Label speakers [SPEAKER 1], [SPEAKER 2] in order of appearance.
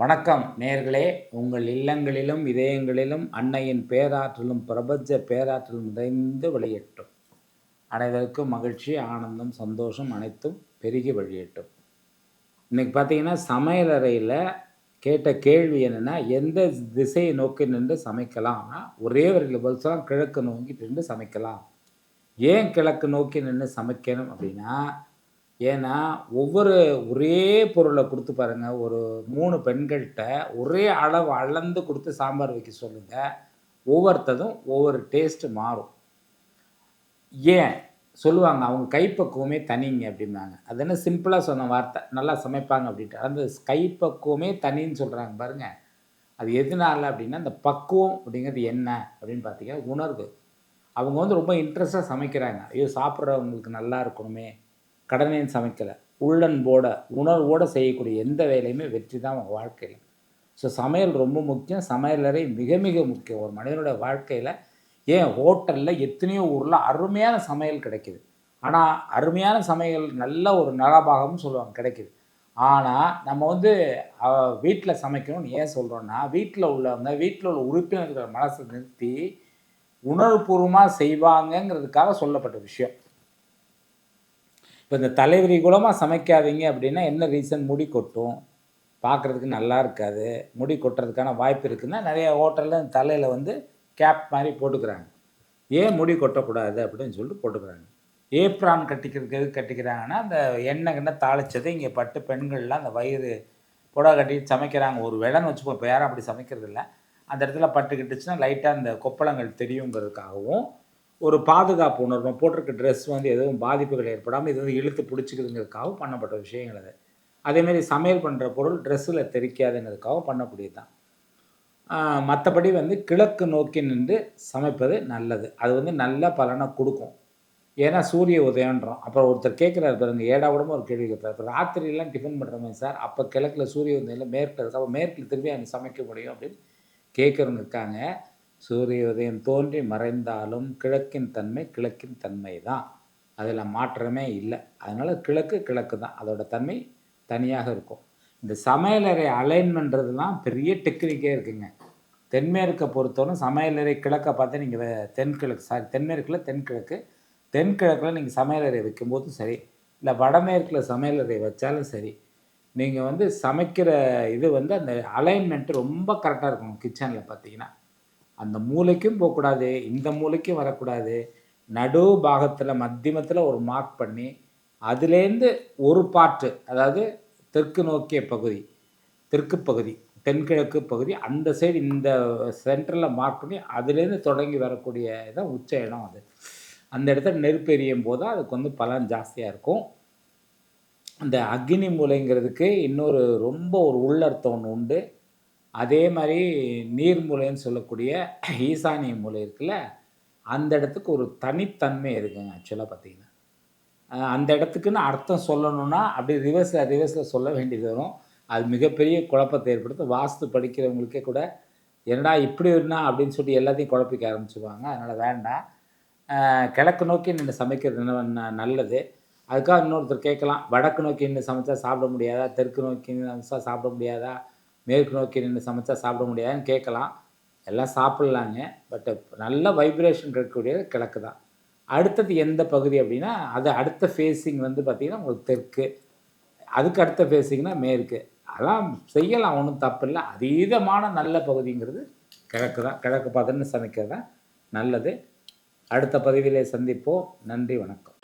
[SPEAKER 1] வணக்கம் நேர்களே. உங்கள் இல்லங்களிலும் இதயங்களிலும் அன்னையின் பேராற்றலும் பிரபஞ்ச பேராற்றலும் நிறைந்து வெளியேற்றும். அனைவருக்கும் மகிழ்ச்சி ஆனந்தம் சந்தோஷம் அனைத்தும் பெருகி வழியட்டும் இன்றைக்கி பார்த்தீங்கன்னா சமையலறையில் கேட்ட கேள்வி என்னென்னா எந்த திசையை நோக்கி நின்று சமைக்கலாம்னா ஒரே ஒரு பதில் கிழக்கு நோக்கி நின்று சமைக்கலாம். ஏன் கிழக்கு நோக்கி நின்று சமைக்கணும் அப்படின்னா ஏன்னா ஒவ்வொரு ஒரே பொருளை கொடுத்து பாருங்கள் ஒரு மூணு பெண்கள்கிட்ட ஒரே அளவு அளந்து கொடுத்து சாம்பார் வைக்க சொல்லுங்கள் ஒவ்வொருத்ததும் ஒவ்வொரு டேஸ்ட்டு மாறும். ஏன்? சொல்லுவாங்க அவங்க கைப்பக்குவமே தனிங்க அப்படிம்பாங்க. அது என்ன சிம்பிளாக சொன்ன வார்த்தை நல்லா சமைப்பாங்க அப்படின்ட்டு. அந்த கைப்பக்குவமே தனின்னு சொல்கிறாங்க பாருங்கள் அது எதனால அப்படின்னா அந்த பக்குவம் அப்படிங்கிறது என்ன அப்படின்னு பார்த்தீங்கன்னா உணர்வு. அவங்க வந்து ரொம்ப இன்ட்ரெஸ்ட்டாக சமைக்கிறாங்க. ஐயோ சாப்பிட்றவங்களுக்கு நல்லா இருக்கணுமே கடனையும் சமைக்கலை. உள்ளன்போட உணர்வோடு செய்யக்கூடிய எந்த வேலையுமே வெற்றி தான் அவங்க வாழ்க்கையில். ஸோ சமையல் ரொம்ப முக்கியம். சமையலறை மிக மிக முக்கியம். ஒரு மனிதனோட வாழ்க்கையில் ஏன் ஹோட்டலில் எத்தனையோ ஊரில் அருமையான சமையல் கிடைக்கிது. ஆனால் அருமையான சமையல் நல்ல ஒரு நலபாகம்னு சொல்லுவாங்க கிடைக்கிது. ஆனால் நம்ம வந்து வீட்டில் சமைக்கணும்னு ஏன் சொல்கிறோன்னா வீட்டில் உள்ளவங்க வீட்டில் உள்ள உறுப்பினர்கள் மனசை நிறுத்தி உணர்வுபூர்வமாக செய்வாங்கங்கிறதுக்காக சொல்லப்பட்ட விஷயம். இப்போ இந்த தலைவரி குலமாக சமைக்காதீங்க அப்படின்னா என்ன ரீசன் முடி கொட்டும். பார்க்குறதுக்கு நல்லா இருக்காது. முடி கொட்டுறதுக்கான வாய்ப்பு இருக்குதுன்னா நிறைய ஹோட்டலில் தலையில் வந்து கேப் மாதிரி போட்டுக்கிறாங்க. ஏன் முடி கொட்டக்கூடாது அப்படின்னு சொல்லிட்டு போட்டுக்கிறாங்க. ஏப்ரான் கட்டிக்கிறதுக்கு எது கட்டிக்கிறாங்கன்னா அந்த எண்ணெய் கிண்ணெய் தாளித்தது இங்கே பட்டு பெண்கள்லாம் அந்த வயிறு புடவை கட்டிட்டு சமைக்கிறாங்க. ஒரு விலன்னு வச்சுப்போம் இப்போ யாரும் அப்படி சமைக்கிறது இல்லை அந்த இடத்துல பட்டுக்கிட்டுச்சுன்னா லைட்டாக அந்த கொப்பளங்கள் தெரியுங்கிறதுக்காகவும் ஒரு பாதுகாப்பு உணர்வு போட்டிருக்க ட்ரெஸ் வந்து எதுவும் பாதிப்புகள் ஏற்படாமல் இது வந்து இழுத்து பிடிச்சிக்குதுங்கிறதுக்காகவும் பண்ணப்பட்ட விஷயங்கள் அது. அதேமாரி சமையல் பண்ணுற பொருள் ட்ரெஸ்ஸில் தெரிக்காதுங்கிறதுக்காகவும் பண்ணக்கூடியது தான் மற்றபடி வந்து கிழக்கு நோக்கி நின்று சமைப்பது நல்லது. அது வந்து நல்ல பலனை கொடுக்கும். ஏன்னா சூரிய உதயன்றோம் அப்புறம் ஒருத்தர் கேட்குறாரு பாருங்க ஏடா கூடமும் ஒரு கேள்வி கேட்பார். இப்போ ராத்திரிலாம் டிஃபன் பண்ணுறவங்க சார் அப்போ கிழக்கில் சூரிய உதயம் மேற்கில் இருக்கு அப்போ மேற்கில் திரும்பி அங்கே சமைக்க முடியும் அப்படின்னு கேட்குறவங்க இருக்காங்க. சூரிய உதயம் தோன்றி மறைந்தாலும் கிழக்கின் தன்மை கிழக்கின் தன்மை தான் அதில் மாற்றமே இல்லை. அதனால் கிழக்கு கிழக்கு தான். அதோட தன்மை தனியாக இருக்கும். இந்த சமையலறை அலைன்மெண்ட்றதுலாம் பெரிய டெக்னிக்கே இருக்குங்க. தென்மேற்கை பொறுத்தவரை சமையலறை கிழக்கை பார்த்து நீங்கள் தென்கிழக்கு சாரி தென்மேற்கில் தென்கிழக்கு தென்கிழக்கில் நீங்கள் சமையலறை வைக்கும்போதும் சரி இல்லை வடமேற்கில் சமையலறை வச்சாலும் சரி நீங்கள் வந்து சமைக்கிற இது வந்து அந்த அலைன்மெண்ட்டு ரொம்ப கரெக்டாக இருக்கும் கிச்சனில் பார்த்தீங்கன்னா. அந்த மூளைக்கும் போகக்கூடாது இந்த மூளைக்கும் வரக்கூடாது. நடு பாகத்தில் மத்தியமத்தில் ஒரு மார்க் பண்ணி அதுலேருந்து ஒரு பாட்டு அதாவது தெற்கு நோக்கிய பகுதி தெற்கு பகுதி தென்கிழக்கு பகுதி அந்த சைடு இந்த சென்டரில் மார்க் பண்ணி அதுலேருந்து தொடங்கி வரக்கூடிய இதான் உச்ச இடம் அது. அந்த இடத்துல நெருப்பு எரியும் போது அதுக்கு வந்து பலன் ஜாஸ்தியாக இருக்கும். அந்த அக்னி மூலைங்கிறதுக்கு இன்னொரு ரொம்ப ஒரு உள்ளர்த்தம் ஒன்று உண்டு. அதே மாதிரி நீர்மூலைன்னு சொல்லக்கூடிய ஈசானிய மூலை இருக்குல்ல அந்த இடத்துக்கு ஒரு தனித்தன்மை இருக்குங்க ஆக்சுவலாக பார்த்தீங்கன்னா. அந்த இடத்துக்குன்னு அர்த்தம் சொல்லணும்னா அப்படி ரிவர்ஸில் ரிவர்ஸில் சொல்ல வேண்டியது வரும். அது மிகப்பெரிய குழப்பத்தை ஏற்படுத்தும். வாஸ்து படிக்கிறவங்களுக்கே கூட என்னடா இப்படி இருந்தா அப்படின்னு சொல்லி எல்லாத்தையும் குழப்பிக்க ஆரம்பிச்சுவாங்க அதனால் வேண்டாம். கிழக்கு நோக்கி நின்று சமைக்கிறது நல்லது. அதுக்காக இன்னொருத்தர் கேட்கலாம். வடக்கு நோக்கி நின்று சமைச்சா சாப்பிட முடியாதா? தெற்கு நோக்கி சமைச்சா சாப்பிட முடியாதா? மேற்கு நோக்கி நின்று சமைச்சா சாப்பிட முடியாதுன்னு கேட்கலாம். எல்லாம் சாப்பிட்லாங்க. பட் நல்ல வைப்ரேஷன் இருக்கக்கூடியது கிழக்கு தான் அடுத்தது எந்த பகுதி அப்படின்னா அது அடுத்த ஃபேஸிங் வந்து பார்த்திங்கன்னா உங்களுக்கு தெற்கு. அதுக்கு அடுத்த ஃபேஸிங்னா மேற்கு. அதெல்லாம் செய்யலாம் ஒன்றும் தப்பு இல்லை. அதீதமான நல்ல பகுதிங்கிறது கிழக்கு தான் கிழக்கு பார்த்துன்னு சமைக்கிறது தான் நல்லது. அடுத்த பதிவிலே சந்திப்போம். நன்றி வணக்கம்.